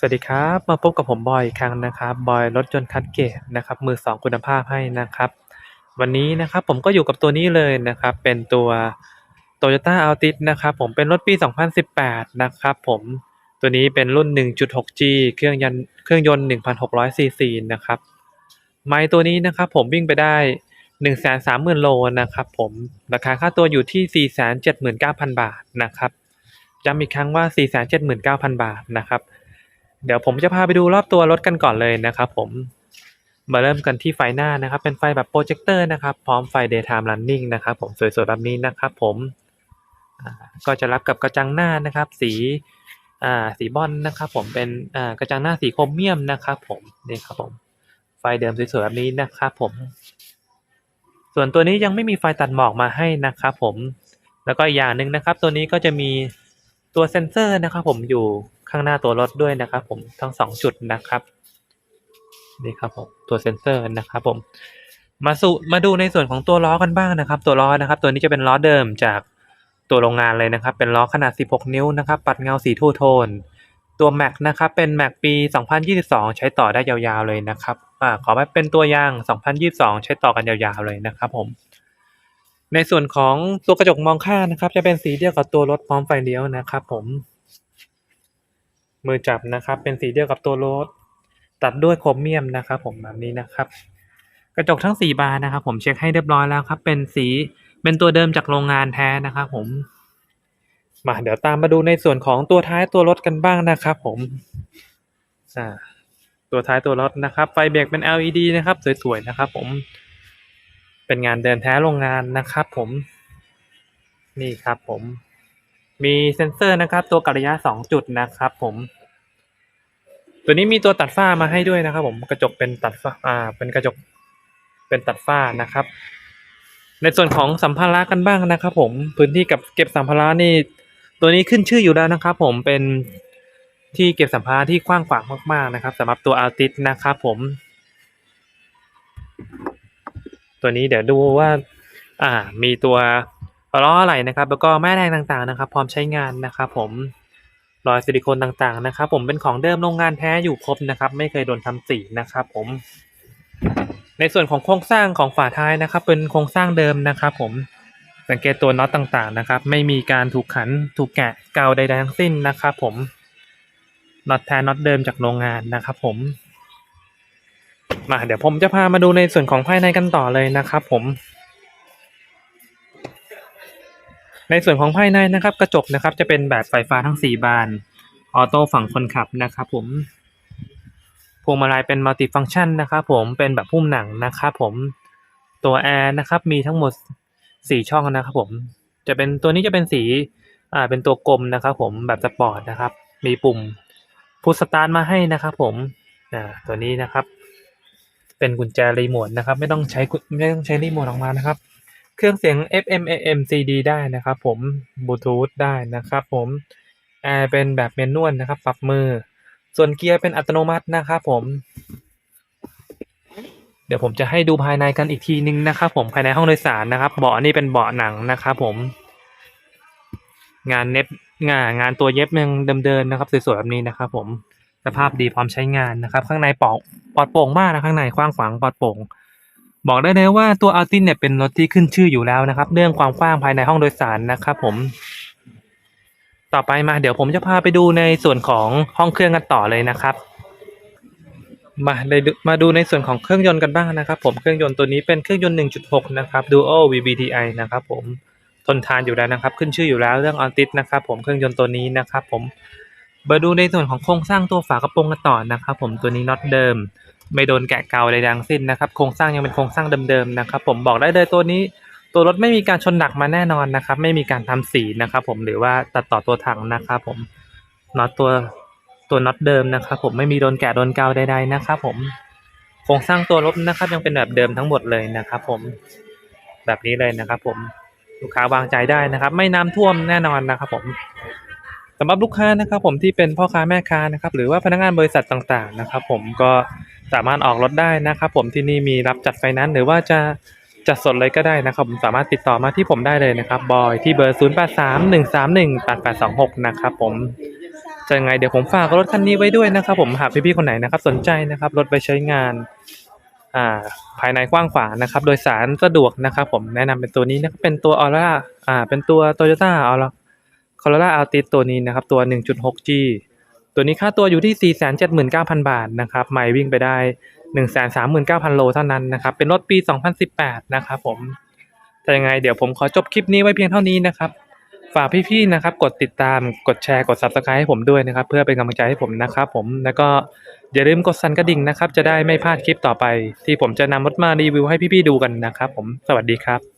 สวัสดีครับ มาพบกับผมบอยอีกครั้งนะครับบอยรถยนต์คัดเกรดนะครับมือสองคุณภาพให้นะครับ วันนี้นะครับผมก็อยู่กับตัวนี้เลยนะครับ เป็นตัว Toyota Altis นะครับ ผมเป็นรถปี 2018 นะครับ ผมตัวนี้เป็นรุ่น 1.6G เครื่องยนต์เครื่องยนต์ 1,600ซีซีนะครับไมล์ตัวนี้นะครับผมวิ่งไปได้ 130,000 โลนะครับ ผมราคาค่าตัวอยู่ที่ 479,000 บาทนะครับย้ำอีกครั้งว่า 479,000 บาทนะครับ เดี๋ยวผมจะพาไปดูรอบตัวรถกันก่อนเลยนะครับผมมาเริ่มกันที่ไฟหน้านะครับ เป็นไฟแบบโปรเจคเตอร์นะครับ พร้อมไฟ daytime running นะครับ ผมสวยๆแบบนี้นะครับ ผมก็จะรับกับกระจังหน้านะครับ สีอ่าสีบอลนะครับ ผมเป็นอ่ากระจังหน้าสีโครเมียมนะครับ ผมนี่ครับผมไฟเดิมสวยๆแบบนี้นะครับ ผม ส่วนตัวนี้ยังไม่มีไฟตัดหมอกมาให้นะครับ ผมแล้วก็อีกอย่างหนึ่งนะครับ ตัวนี้ก็จะมีตัวเซ็นเซอร์นะครับ ผมอยู่ ข้างหน้าตัวรถด้วยนะครับ ผมทั้งสองจุดนะครับนี่ครับผมตัวเซ็นเซอร์นะครับผมมาสู่มาดูในส่วนของตัวล้อกันบ้างนะครับ ตัวล้อนะครับ ตัวนี้จะเป็นล้อเดิมจากตัวโรงงานเลยนะครับ เป็นล้อขนาด 16 นิ้วนะครับ ปัดเงาสีทูโทน ตัวแม็กนะครับเป็นแม็กปี 2022 ใช้ต่อได้ยาวๆเลยนะครับอ่าขอไปเป็นตัวยาง 2022 ใช้ต่อกันยาวๆเลยนะครับผมในส่วนของตัวกระจกมองข้างนะครับ จะเป็นสีเดียวกับตัวรถพร้อมไฟเลี้ยวนะครับ ผม มือจับนะครับ เป็นสีเดียวกับตัวรถตัดด้วยโครเมียมนะครับผมแบบนี้นะครับ กระจกทั้งสี่บานนะครับ ผมเช็คให้เรียบร้อยแล้วครับ เป็นสีเป็นตัวเดิมจากโรงงานแท้นะครับผมมาเดี๋ยวตามมาดูในส่วนของตัวท้ายตัวรถกันบ้างนะครับ ผมอ่าตัวท้ายตัวรถนะครับ ไฟเบรกเป็น LED นะครับ สวยๆนะครับ ผม เป็นงานเดินแท้โรงงานนะครับ ผม นี่ครับผม มีเซ็นเซอร์นะครับ ตัวกัลยะสองจุดนะครับ ผม ตัวนี้มีตัวตัดฝ้ามาให้ด้วยนะครับ ผมกระจกเป็นตัดฝ้าอ่า เป็นกระจกเป็นตัดฝ้านะครับ ในส่วนของสัมภาระกันบ้างนะครับ ผมพื้นที่กับเก็บสัมภาระนี่ ตัวนี้ขึ้นชื่ออยู่แล้วนะครับ ผมเป็นที่เก็บสัมภาระที่กว้างขวางมากๆนะครับสำหรับตัวอาร์ติสนะครับผม ตัวนี้เดี๋ยวดูว่า อ่า มีตัว ล้ออะไรนะครับ แล้วก็แม่แรงต่างๆนะครับ พร้อมใช้งานนะครับผมรอยซิลิโคนต่างๆนะครับ ผมเป็นของเดิมโรงงานแท้อยู่ครบนะครับ ไม่เคยโดนทำสีนะครับ ผม ในส่วนของโครงสร้างของฝาท้ายนะครับ เป็นโครงสร้างเดิมนะครับ ผมสังเกตตัวน็อตต่างๆนะครับ ไม่มีการถูกขันถูกแกะเกาใดๆทั้งสิ้นนะครับ ผมน็อตแท้น็อตเดิมจากโรงงานนะครับ ผมมาเดี๋ยวผมจะพามาดูในส่วนของภายในกันต่อเลยนะครับ ผม ในส่วนของภายในนะครับ กระจกนะครับ จะเป็นแบบไฟฟ้าทั้งสี่บาน ออโต้ฝั่งคนขับนะครับ ผมพวงมาลัยเป็นมัลติฟัง c t ชันนะครับ ผมเป็นแบบหุ้มหนังนะครับ ผมตัวแอร์นะครับ มีทั้งหมดสี่ช่องนะครับ ผมจะเป็นตัวนี้จะเป็นสีอ่าเป็นตัวกลมนะครับ ผมแบบสปอร์ตนะครับ มีปุ่มพุชสตาร์ทมาให้นะครับ ผมอ่าตัวนี้นะครับ เป็นกุญแจรีโมทนะครับ ไม่ต้องใช้กุไม่ต้องใช้รีโมทออกมานะครับ เครื่องเสียง FM AM CD ได้นะครับผมบลูทูธได้นะครับผมแอร์เป็นแบบเมนนวลนะครับปรับมือ ส่วนเกียร์เป็นอัตโนมัตินะครับผม เดี๋ยวผมจะให้ดูภายในกันอีกทีนึงนะครับผมภายในห้องโดยสารนะครับ เบาะนี่เป็นเบาะหนังนะครับผม งานเน็บงานงานตัวเย็บยังเดิมๆนะครับสวยๆแบบนี้นะครับผมสภาพดีพร้อมใช้งานนะครับ ข้างในปลอกปลอดโปร่งมากนะข้างในกว้างขวางปลอดโปร่ง บอกได้เลยว่าตัวอัลตินเนี่ยเป็นรถที่ขึ้นชื่ออยู่แล้วนะครับ เรื่องความกว้างภายในห้องโดยสารนะครับ ผม ต่อไปมาเดี๋ยวผมจะพาไปดูในส่วนของห้องเครื่องกันต่อเลยนะครับ มาเลยมาดูในส่วนของเครื่องยนต์กันบ้างนะครับ ผมเครื่องยนต์ตัวนี้เป็นเครื่องยนต์ 1.6 นะครับ Duo VVTi นะครับ ผมทนทานอยู่แล้วนะครับ ขึ้นชื่ออยู่แล้วเรื่องออนติสนะครับ ผมเครื่องยนต์ตัวนี้นะครับ ผมมาดูในส่วนของโครงสร้างตัวฝากระโปรงกันต่อนะครับ ผมตัวนี้น็อตเดิม ไม่โดนแกะเกาใดทั้งสิ้นนะครับโครงสร้างยังเป็นโครงสร้างเดิมๆนะครับ ผมบอกได้เลยตัวนี้ ตัวรถไม่มีการชนหนักมาแน่นอนนะครับ ไม่มีการทำสีนะครับ ผมหรือว่าตัดต่อตัวถังนะครับผมน็อตตัวตัวน็อตเดิมนะครับ ผมไม่มีโดนแกะโดนเกาใดๆนะครับผมโครงสร้างตัวรถนะครับ ยังเป็นแบบเดิมทั้งหมดเลยนะครับ ผมแบบนี้เลยนะครับ ผมลูกค้าวางใจได้นะครับ ไม่น้ำท่วมแน่นอนนะครับ ผมสำหรับลูกค้านะครับ ผมที่เป็นพ่อค้าแม่ค้านะครับ หรือว่าพนักงานบริษัทต่างๆนะครับ ผมก็ สามารถออกรถได้นะครับผมที่นี่มีรับจัดไฟแนนซ์หรือว่าจะจัดสดเลยก็ได้นะครับผมสามารถติดต่อมาที่ผมได้เลยนะครับบอยที่เบอร์ 0 8 3 1 3 1 8 8 2 6 นะครับผมจะไงเดี๋ยวผมฝากรถคันนี้ไว้ด้วยนะครับผมหากพี่ๆคนไหนนะครับสนใจนะครับรถไปใช้งานอ่าภายในกว้างขวางนะครับ โดยสารสะดวกนะครับผมแนะนำเป็นตัวนี้นะครับเป็นตัวออร่าอ่าเป็นตัว Toyota ออร่าคอร์ล่าอัลติตัวนี้นะครับตัว 1.6G ตัวนี้ค่าตัวอยู่ที่ 479,000 บาทนะครับไม่วิ่งไปได้ 139,000 โลเท่านั้นนะครับ เป็นรถปี 2018 นะครับผมแต่ยังไงเดี๋ยวผมขอจบคลิปนี้ไว้เพียงเท่านี้นะครับ ฝากพี่ๆนะครับ กดติดตามกดแชร์กด Subscribe ให้ผมด้วยนะครับ เพื่อเป็นกำลังใจให้ผมนะครับผมแล้วก็อย่าลืมกดสั่นกระดิ่งนะครับ จะได้ไม่พลาดคลิปต่อไป ที่ผมจะนำรถมารีวิวให้พี่ๆดูกันนะครับ ผมสวัสดีครับ